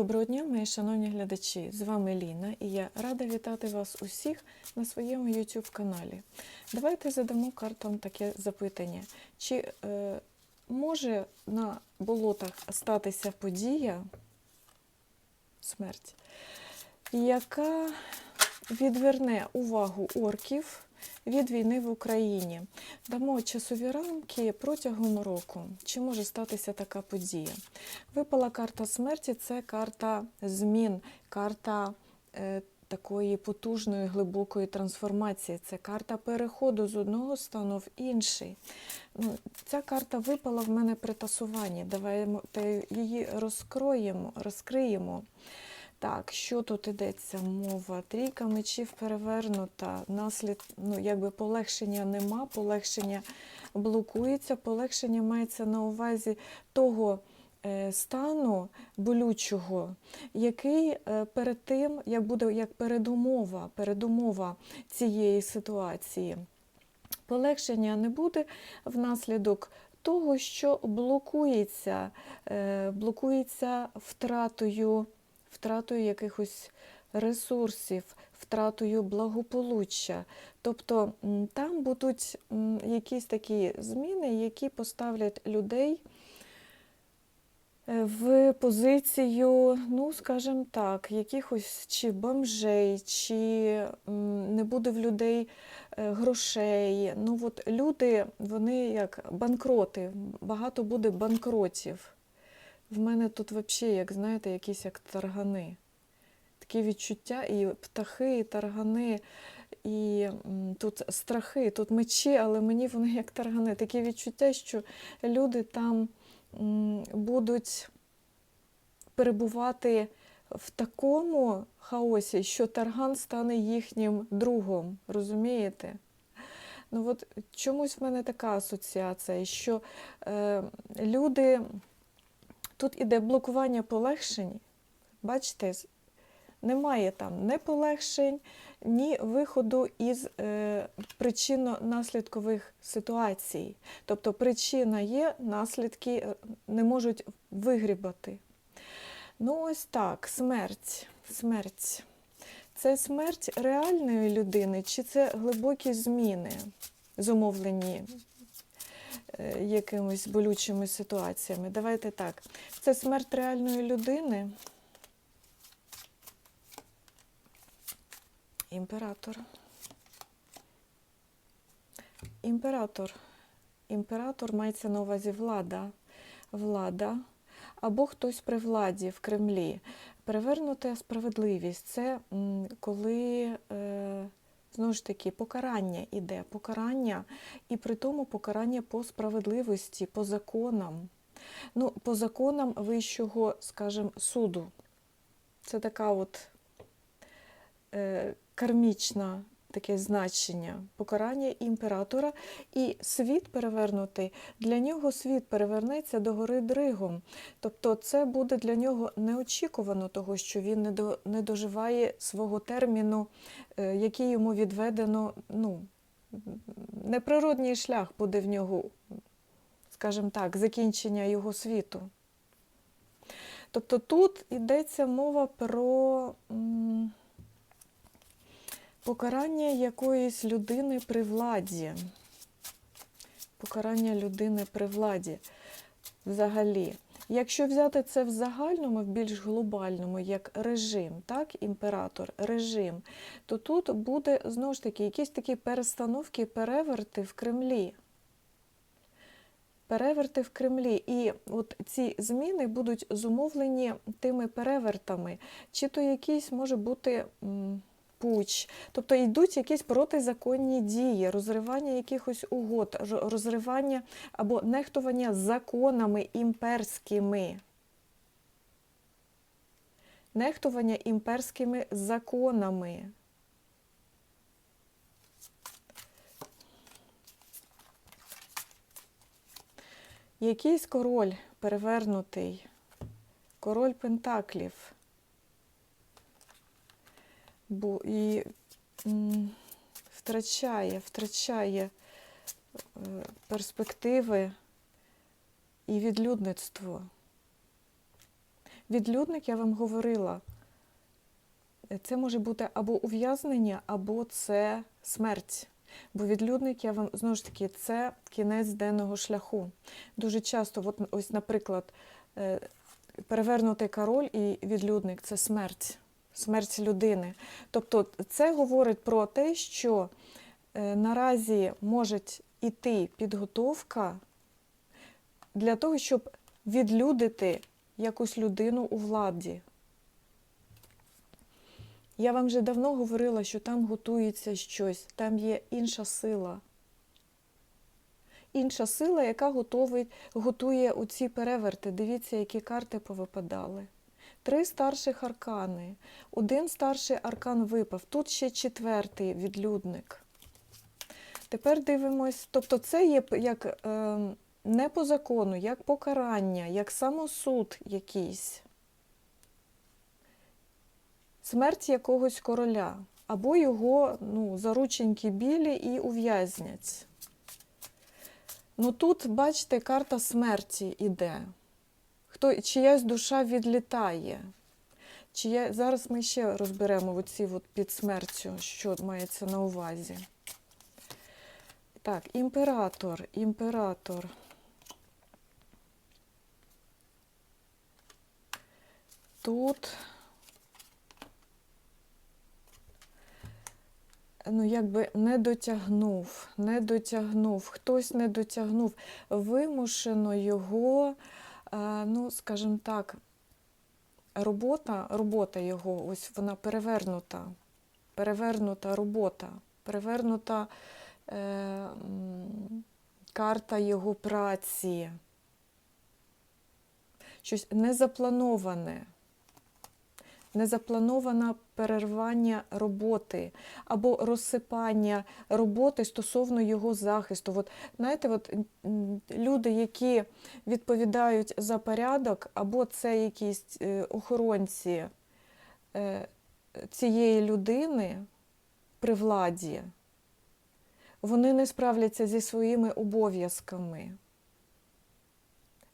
Доброго дня, мої шановні глядачі! З вами Ліна і я рада вітати вас усіх на своєму YouTube каналі. Давайте задамо картам таке запитання: чи е, може на болотах статися подія смерть, яка відверне увагу орків від війни в Україні? Дамо часові рамки протягом року. Чи може статися така подія? Випала карта смерті це карта змін, карта е, такої потужної глибокої трансформації. Це карта переходу з одного стану в інший. Ну, Ця карта випала в мене при тасуванні. Давайте її розкроємо, розкриємо. Так, що тут йдеться? Мова? Трійка мечів перевернута, наслід, ну, якби полегшення нема, полегшення блокується, полегшення мається на увазі того е, стану болючого, який е, перед тим, як буде як передумова, передумова цієї ситуації. Полегшення не буде внаслідок того, що блокується, е, блокується втратою втратою якихось ресурсів, втратою благополуччя. Тобто там будуть якісь такі зміни, які поставлять людей е, в позицію, ну, скажімо так, якихось чи бомжей, чи не буде в людей е, грошей. Ну, от люди, вони як банкроти, багато буде банкротів. В мене тут взагалі, як знаєте, якісь як таргани. Такі відчуття, і птахи, і таргани, і тут страхи, тут мечі, але мені вони як таргани. Такі відчуття, що люди там будуть перебувати в такому хаосі, що тарган стане їхнім другом. Розумієте? Ну от чомусь в мене така асоціація, що е, люди. Тут іде блокування полегшень. Бачите, немає там ні полегшень, ні виходу із е, причинно-наслідкових ситуацій. Тобто причина є, наслідки е, не можуть вигрібати. Ну, ось так, смерть. смерть. Це смерть реальної людини, чи це глибокі зміни, зумовлені якимись болючими ситуаціями. Давайте так. Це смерть реальної людини. Імператор. Імператор. Імператор мається на увазі влада. Влада. Або хтось при владі в Кремлі. Перевернута справедливість це коли. Е, Знову ж таки, покарання іде, покарання, і при тому покарання по справедливості, по законам. Ну, По законам вищого, скажімо, суду. Це така от е, кармічна таке значення покарання імператора, і світ перевернутий, для нього світ перевернеться до гори Дригом. Тобто це буде для нього неочікувано, того, що він не, до, не доживає свого терміну, е, який йому відведено. ну, Неприродній шлях буде в нього, скажімо так, закінчення його світу. Тобто тут йдеться мова про. Покарання якоїсь людини при владі. Покарання людини при владі взагалі. Якщо взяти це в загальному, в більш глобальному, як режим, так, імператор, режим, то тут буде знову ж таки якісь такі перестановки, переверти в Кремлі. Переверти в Кремлі. І от ці зміни будуть зумовлені тими перевертами. Чи то якийсь може бути. Пуч, тобто йдуть якісь протизаконні дії, розривання якихось угод, розривання або нехтування законами імперськими. Нехтування імперськими законами. Якийсь король перевернутий, король Пентаклів. Бо і втрачає, втрачає е, перспективи і відлюдництво. Відлюдник, я вам говорила, це може бути або ув'язнення, або це смерть. Бо відлюдник, я вам знову ж таки, це кінець денного шляху. Дуже часто, от, ось, наприклад, е, перевернутий король і відлюдник це смерть, смерть людини. Тобто це говорить про те, що е, наразі може іти підготовка для того, щоб відлюдити якусь людину у владі. Я вам вже давно говорила, що там готується щось, там є інша сила. Інша сила, яка готує оці переверти. Дивіться, які карти повипадали. Три старших аркани. Один старший аркан випав, тут ще четвертий відлюдник. Тепер дивимось, тобто це є як е, не по закону, як покарання, як самосуд якийсь. Смерть якогось короля, або його ну, зарученьки білі і ув'язнять. Ну тут, бачите, карта смерті іде. Хто, чиясь душа відлітає. Чия... Зараз ми ще розберемо оці от під смертю, що мається на увазі. Так, імператор, імператор. Тут, ну, якби не дотягнув, не дотягнув, хтось не дотягнув, вимушено його, ну, скажімо так, робота, робота його, ось вона перевернута, перевернута робота, перевернута е, карта його праці, щось незаплановане. Незаплановане перервання роботи або розсипання роботи стосовно його захисту. От, знаєте, от, люди, які відповідають за порядок, або це якісь е, охоронці е, цієї людини при владі, вони не справляться зі своїми обов'язками,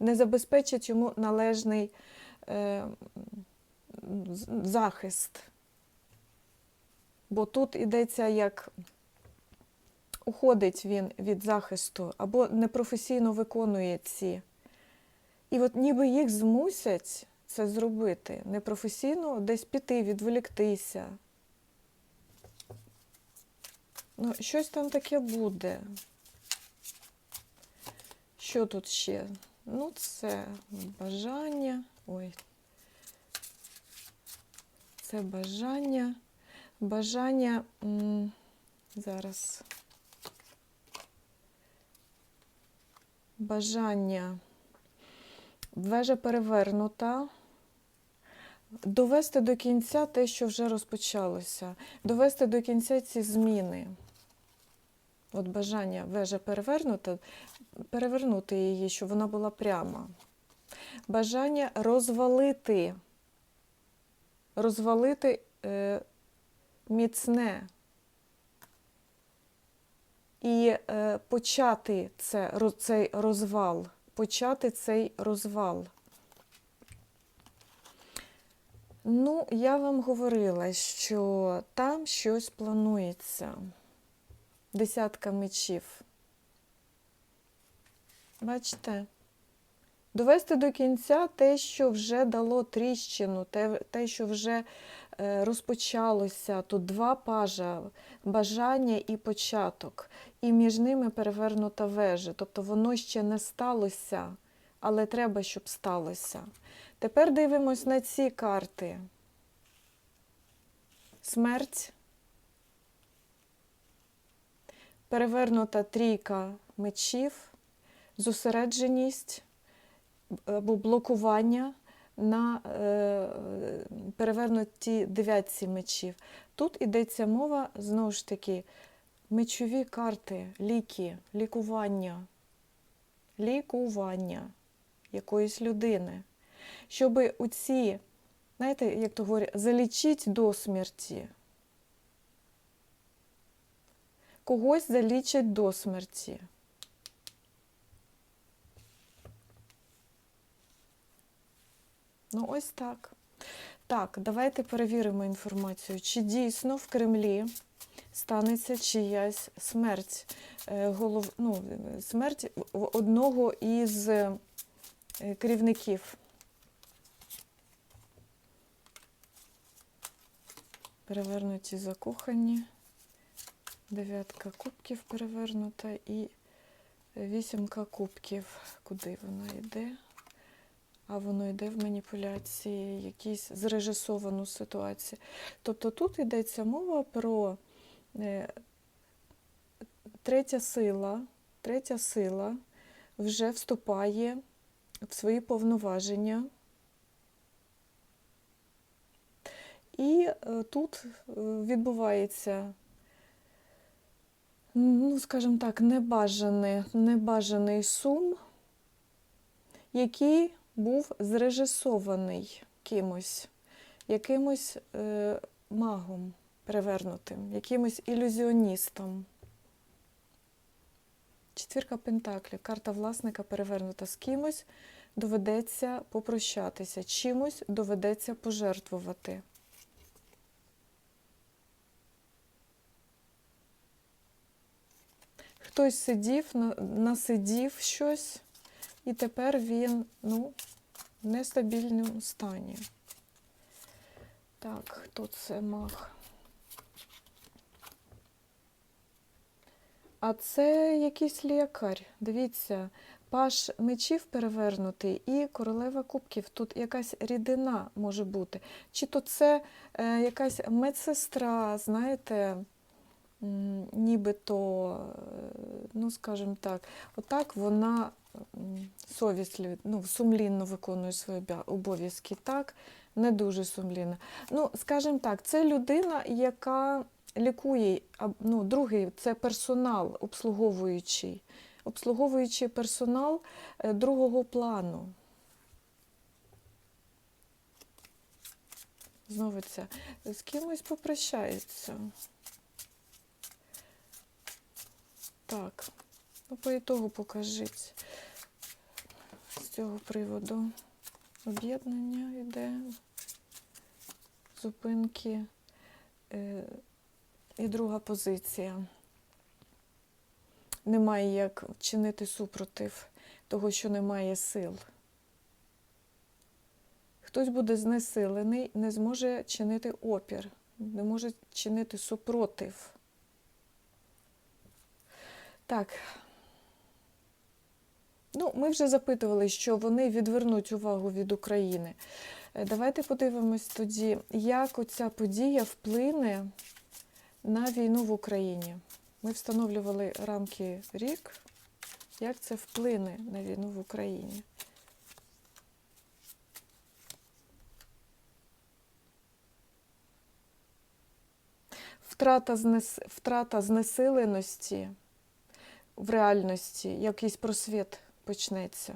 не забезпечать йому належний. Е, захист. Бо тут йдеться як уходить він від захисту або непрофесійно виконує ці. І от ніби їх змусять це зробити непрофесійно десь піти, відволіктися. Ну, щось там таке буде. Що тут ще? Ну, це бажання. Ой, це бажання. Бажання зараз. Бажання. Вежа перевернута. Довести до кінця те, що вже розпочалося. Довести до кінця ці зміни. От бажання вежа перевернута, перевернути її, щоб вона була пряма. Бажання розвалити розвалити е, міцне і е, почати це, роз, цей розвал, почати цей розвал. Ну, я вам говорила, що там щось планується. Десятка мечів. Бачите? Довести до кінця те, що вже дало тріщину, те, те що вже е, розпочалося. Тут два пажа бажання і початок, і між ними перевернута вежа. Тобто воно ще не сталося, але треба, щоб сталося. Тепер дивимось на ці карти. Смерть. Перевернута трійка мечів, зосередженість або блокування на е, перевернуті дев'ятці мечів. Тут йдеться мова, знову ж таки, мечові карти, ліки, лікування, лікування якоїсь людини. Щоб у ці, знаєте, як то говорять, залічить до смерті. Когось залічать до смерті. Ну, ось так. Так, давайте перевіримо інформацію. Чи дійсно в Кремлі станеться чиясь смерть, е, голов... ну, смерть одного із е, керівників? Перевернуті закохані, дев'ятка кубків перевернута і вісімка кубків. Куди вона йде? А воно йде в маніпуляції, якісь зрежисовану ситуацію. Тобто тут йдеться мова про е, третя сила, третя сила вже вступає в свої повноваження. І е, тут е, відбувається, ну, скажімо так, небажаний, небажаний сум, який був зрежисований кимось, якимось е, магом перевернутим, якимось ілюзіоністом. Четвірка Пентаклів, карта власника перевернута з кимось, доведеться попрощатися, чимось доведеться пожертвувати. Хтось сидів, на- насидів щось, і тепер він ну, в нестабільному стані. Так, хто це маг? А це якийсь лікар. Дивіться, паш мечів перевернутий і королева кубків. Тут якась рідина може бути. Чи то це е, якась медсестра, знаєте, нібито, е, ну скажімо так, отак вона совість, ну, сумлінно виконує свої обов'язки. Так, не дуже сумлінно. Ну, скажімо так, це людина, яка лікує, ну, другий це персонал обслуговуючий. Обслуговуючий персонал е, другого плану. Знову це з кимось попрощається. Так, ну по ітогу покажіть з цього приводу. Об'єднання йде, зупинки е, і друга позиція. Немає як чинити супротив того, що немає сил. Хтось буде знесилений, не зможе чинити опір, не може чинити супротив. Так. Ну, ми вже запитували, що вони відвернуть увагу від України. Е, Давайте подивимось тоді, як оця подія вплине на війну в Україні. Ми встановлювали рамки рік. Як це вплине на війну в Україні? Втрата, знес... Втрата знесиленості в реальності, якийсь просвіт почнеться.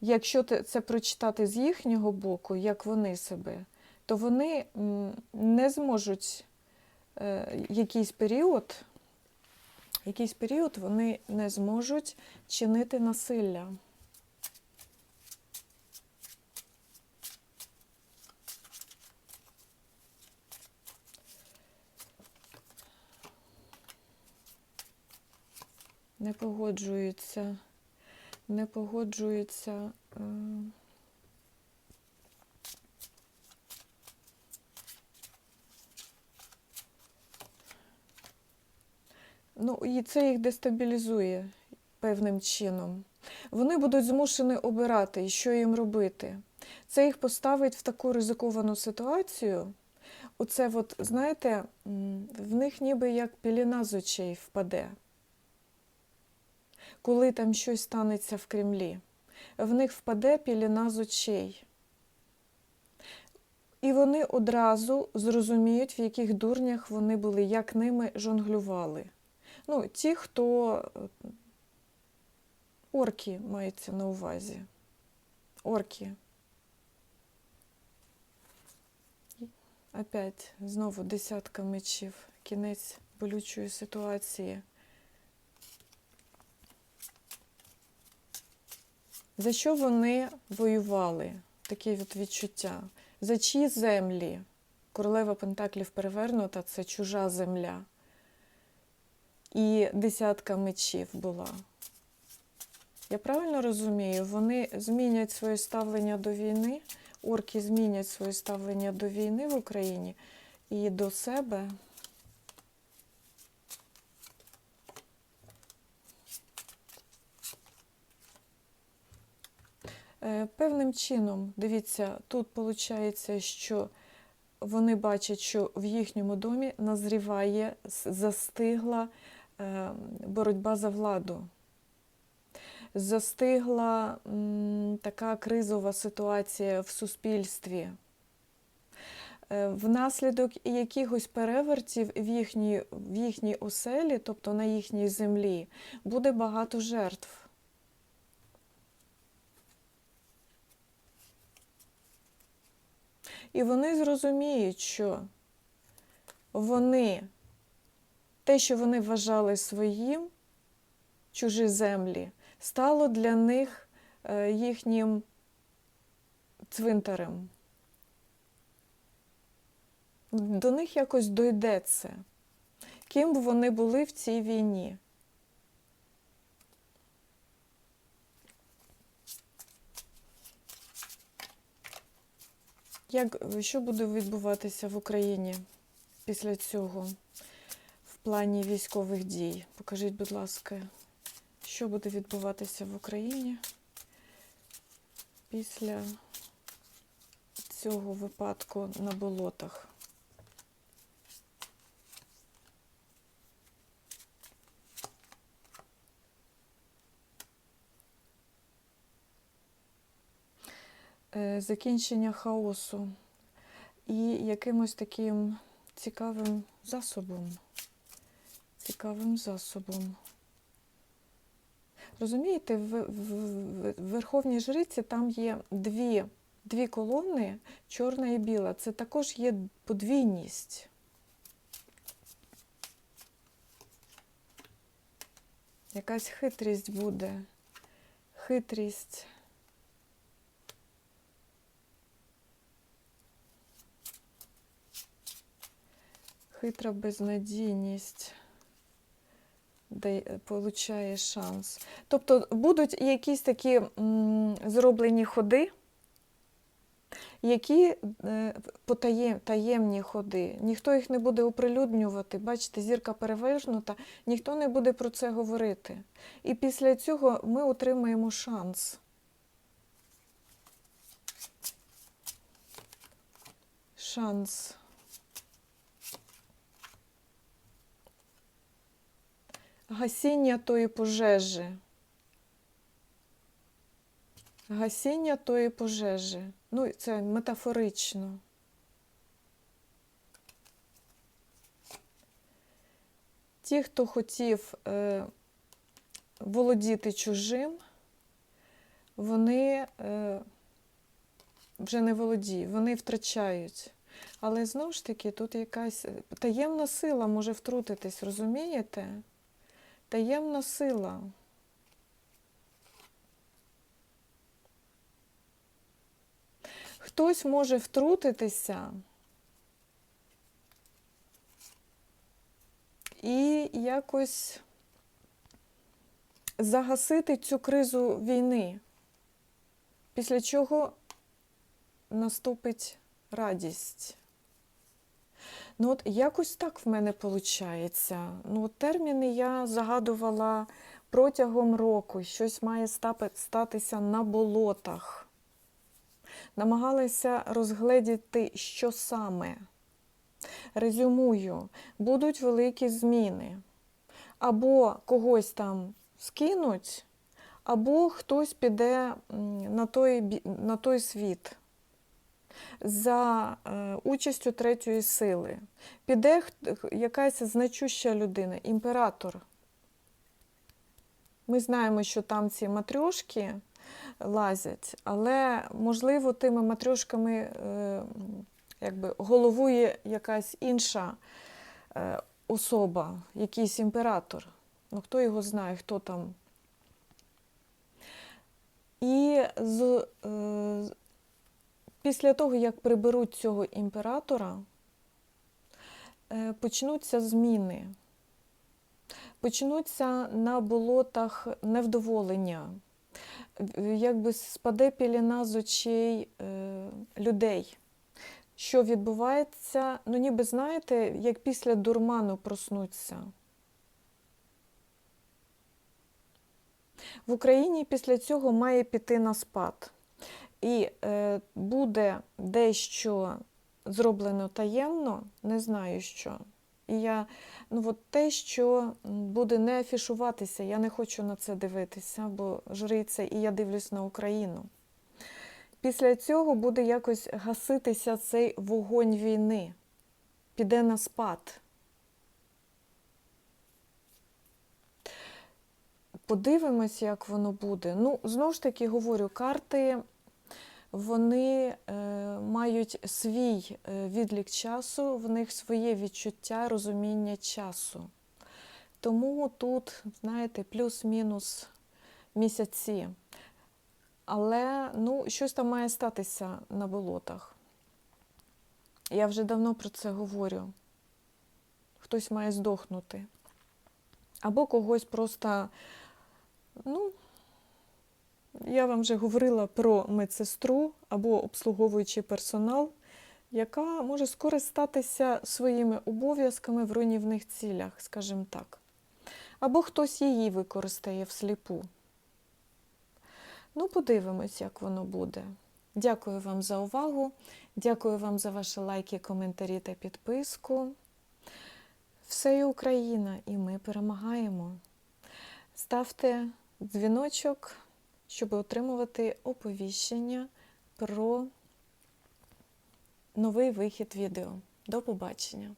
Якщо це прочитати з їхнього боку, як вони себе, то вони не зможуть е, якийсь період, якийсь період вони не зможуть чинити насилля. Не погоджуються, не погоджуються. е, Ну, і це їх дестабілізує певним чином. Вони будуть змушені обирати, що їм робити. Це їх поставить в таку ризиковану ситуацію. Оце, от, знаєте, в них ніби як піліна з очей впаде коли там щось станеться в Кремлі. В них впаде піліна з очей. І вони одразу зрозуміють, в яких дурнях вони були, як ними жонглювали. Ну, ті, хто е, орки мається на увазі. Орки. Опять знову десятка мечів, кінець болючої ситуації. За що вони воювали? Таке от відчуття. За чиї землі? Королева Пентаклів перевернута це чужа земля. І десятка мечів була. Я правильно розумію, вони змінять своє ставлення до війни, орки змінять своє ставлення до війни в Україні і до себе. Певним чином, дивіться, тут виходить, що вони бачать, що в їхньому домі назріває, застигла е, боротьба за владу. Застигла така кризова ситуація в суспільстві. Е, Внаслідок якихось перевертів в їхній, в їхній оселі, тобто на їхній землі, буде багато жертв. І вони зрозуміють, що вони, те, що вони вважали своїм, чужі землі, стало для них е, їхнім цвинтарем. До них якось дойде це, ким б вони були в цій війні. Як, що буде відбуватися в Україні після цього в плані військових дій? Покажіть, будь ласка, що буде відбуватися в Україні після цього випадку на болотах? Закінчення хаосу і якимось таким цікавим засобом. Цікавим засобом. Розумієте, в, в, в Верховній Жриці там є дві, дві колони, чорна і біла. Це також є подвійність. Якась хитрість буде. Хитрість. Хитра безнадійність де получає шанс. Тобто будуть якісь такі м, зроблені ходи, які е, потаєм, таємні ходи. Ніхто їх не буде оприлюднювати. Бачите, зірка перевернута, ніхто не буде про це говорити. І після цього ми отримаємо шанс. Шанс. Гасіння тої пожежі. Гасіння тої пожежі. Ну, це метафорично. Ті, хто хотів е, володіти чужим, вони е, вже не володіють, вони втрачають. Але знову ж таки, тут якась таємна сила може втрутитись, розумієте? Таємна сила. Хтось може втрутитися і якось загасити цю кризу війни, після чого наступить радість. Ну, от якось так в мене виходить. Ну, терміни я загадувала протягом року. Щось має статися на болотах. Намагалася розгледіти, що саме. Резюмую, будуть великі зміни. Або когось там скинуть, або хтось піде на той, на той світ за е, участю третьої сили. Піде якась значуща людина, імператор. Ми знаємо, що там ці матрьошки лазять, але, можливо, тими матрьошками е, якби, головує якась інша е, особа, якийсь імператор. Ну, хто його знає, хто там. І з- після того, як приберуть цього імператора, е, почнуться зміни. Почнуться на болотах невдоволення, якби спаде піліна з очей е, людей. Що відбувається, ну ніби знаєте, як після дурману проснуться. В Україні після цього має піти на спад. І е, буде дещо зроблено таємно, не знаю що. І я, ну от те, що буде не афішуватися, я не хочу на це дивитися, бо жриця, і я дивлюсь на Україну. Після цього буде якось гаситися цей вогонь війни, піде на спад. Подивимось, як воно буде. Ну, знову ж таки говорю, карти вони е, мають свій е, відлік часу, в них своє відчуття, розуміння часу. Тому тут, знаєте, плюс-мінус місяці. Але ну, щось там має статися на болотах. Я вже давно про це говорю. Хтось має здохнути. Або когось просто, ну, я вам вже говорила про медсестру або обслуговуючий персонал, яка може скористатися своїми обов'язками в руйнівних цілях, скажімо так. Або хтось її використає всліпу. Ну, подивимось, як воно буде. Дякую вам за увагу. Дякую вам за ваші лайки, коментарі та підписку. Все є Україна, і ми перемагаємо. Ставте дзвіночок, щоб отримувати оповіщення про новий вихід відео. До побачення!